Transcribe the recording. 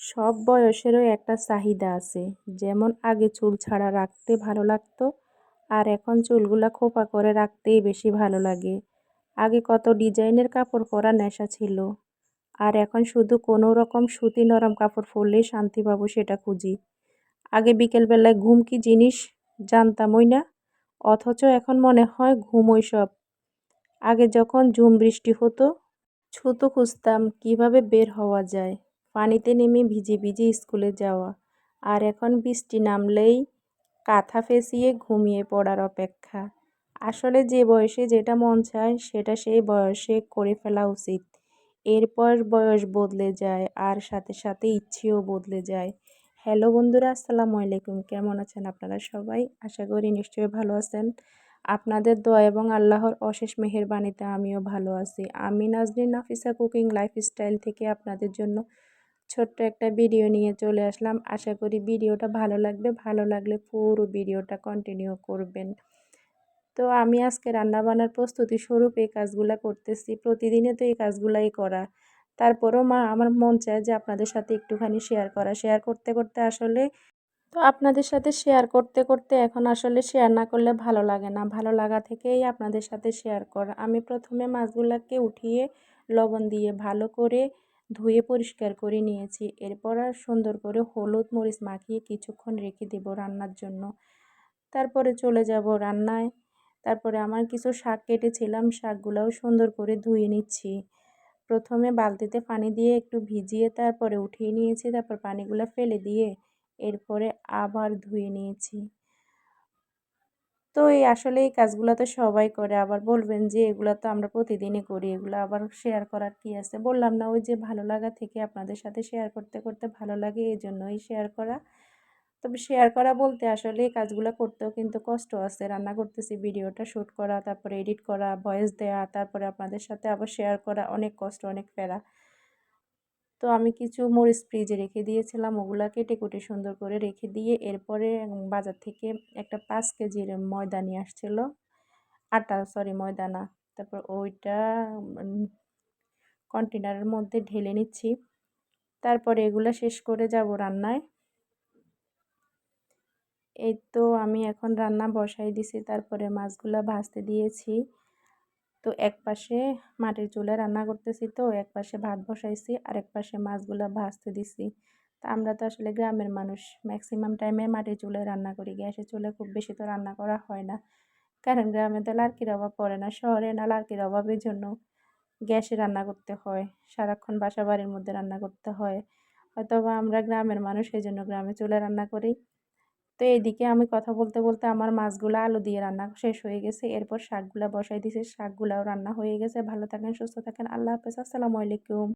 সব বয়সেরও একটা চাহিদা আছে। যেমন আগে চুল ছাড়া রাখতে ভালো লাগতো, আর এখন চুলগুলা খোপা করে রাখতেই বেশি ভালো লাগে। আগে কত ডিজাইনের কাপড় পরা নেশা ছিল, আর এখন শুধু কোনো রকম সুতি নরম কাপড় পরলেই শান্তি পাবো সেটা খুঁজি। আগে বিকেলবেলায় ঘুম কি জিনিস জানতামই না, অথচ এখন মনে হয় ঘুমোই সব। আগে যখন ঝুম বৃষ্টি হতো, ছুতো খুঁজতাম কীভাবে বের হওয়া যায়। পানিতে নেমে ভিজে ভিজে স্কুলে যাওয়া। আর এখন বৃষ্টি নামলেই কাঁথা ফেঁসিয়ে ঘুমিয়ে পড়ার অপেক্ষা। আসলে যে বয়সে যেটা মন চায়, সেটা সেই বয়সে করে ফেলা উচিত। এরপর বয়স বদলে যায়, আর সাথে সাথে ইচ্ছেও বদলে যায়। হ্যালো বন্ধুরা, আসসালামু আলাইকুম। কেমন আছেন আপনারা সবাই? আশা করি নিশ্চয়ই ভালো আছেন। আপনাদের দোয়া এবং আল্লাহর অশেষ মেহেরবানিতে আমিও ভালো আছি। আমি নাজরিন নাফিসা কুকিং লাইফস্টাইল থেকে আপনাদের জন্য ছোট্ট একটা ভিডিও নিয়ে চলে আসলাম। আশা করি ভিডিওটা ভালো লাগবে। ভালো লাগলে পুরো ভিডিওটা কন্টিনিউ করবেন। তো আমি আজকে রান্না বান্নার প্রস্তুতি স্বরূপ এই কাজগুলো করতেছি। প্রতিদিনে তো এই কাজগুলাই করা। তারপরও মা, আমার মন চায় যে আপনাদের সাথে একটুখানি শেয়ার করা। শেয়ার করতে করতে আসলে তো আপনাদের সাথে শেয়ার করতে করতে এখন আসলে শেয়ার না করলে ভালো লাগে না। ভালো লাগা থেকেই আপনাদের সাথে শেয়ার করা। আমি প্রথমে মাছগুলোকে উঠিয়ে লবণ দিয়ে ভালো করে ধুয়ে পরিষ্কার করে নিয়েছি। এরপর আর সুন্দর করে হলুদ মরিচ মাখিয়ে কিছুক্ষণ রেখে দেব রান্নার জন্য। তারপরে চলে যাব রান্নায়। তারপরে আমার কিছু শাক কেটেছিলাম, শাকগুলোও সুন্দর করে ধুয়ে নিচ্ছি। প্রথমে বালতিতে পানি দিয়ে একটু ভিজিয়ে তারপরে উঠিয়ে নিয়েছি, তারপর পানিগুলো ফেলে দিয়ে এরপরে আবার ধুয়ে নিয়েছি। তো এই আসলে এই কাজগুলো তো সবাই করে। আবার বলবেন যে, এগুলো তো আমরা প্রতিদিনই করি। এগুলো আবার শেয়ার করার কি আছে? বললাম না, ওই যে ভালো লাগা থেকে আপনাদের সাথে শেয়ার করতে করতে ভালো লাগে এই জন্যই শেয়ার করা। তবে শেয়ার করা বলতে আসলে এই কাজগুলো করতেও কিন্তু কষ্ট আছে। রান্না করতেছি, ভিডিওটা শ্যুট করা, তারপরে এডিট করা ভয়েস দেওয়া তারপরে আপনাদের সাথে আবার শেয়ার করা, অনেক কষ্ট, অনেক ফেরা তো আমি কিছু মরিচ ফ্রিজে রেখে দিয়েছিলাম। ওগুলা কেটে কুটে সুন্দর করে রেখে দিয়ে এরপরে বাজার থেকে একটা পাঁচ কেজির ময়দা নিয়ে আসছিল। আটা, সরি, ময়দা না, তারপর ওইটা কন্টেনারের মধ্যে ঢেলে নিচ্ছি। তারপরে এগুলো শেষ করে যাব রান্নায়। এই তো আমি এখন রান্না বসাই দিছি। তারপরে মাছগুলো ভাজতে দিয়েছি। তো এক পাশে মাটির চুলে রান্না করতেছি তো, এক পাশে ভাত বসাইছি আর এক পাশে মাছগুলো ভাজতে দিছি। তা আমরা তো আসলে গ্রামের মানুষ ম্যাক্সিমাম টাইমে মাটির চুলে রান্না করি। গ্যাসের চুলে খুব বেশি তো রান্না করা হয় না। কারণ গ্রামে তো লার্কির অভাব পড়ে না, শহরে না লার্কির অভাবের জন্য গ্যাসে রান্না করতে হয়, সারাক্ষণ বাসা বাড়ির মধ্যে রান্না করতে হয়। হয়তো আমরা গ্রামের মানুষ এই জন্য গ্রামে চুলে রান্না করি। তো এদিকে আমি কথা বলতে বলতে আমার মাছগুলো আলু দিয়ে রান্না শেষ হয়ে গেছে। এরপর শাকগুলো বসাই দিয়েছি শাকগুলাও রান্না হয়ে গেছে। ভালো থাকেন, সুস্থ থাকেন। আল্লাহ হাফেজ। আসসালামু আলাইকুম।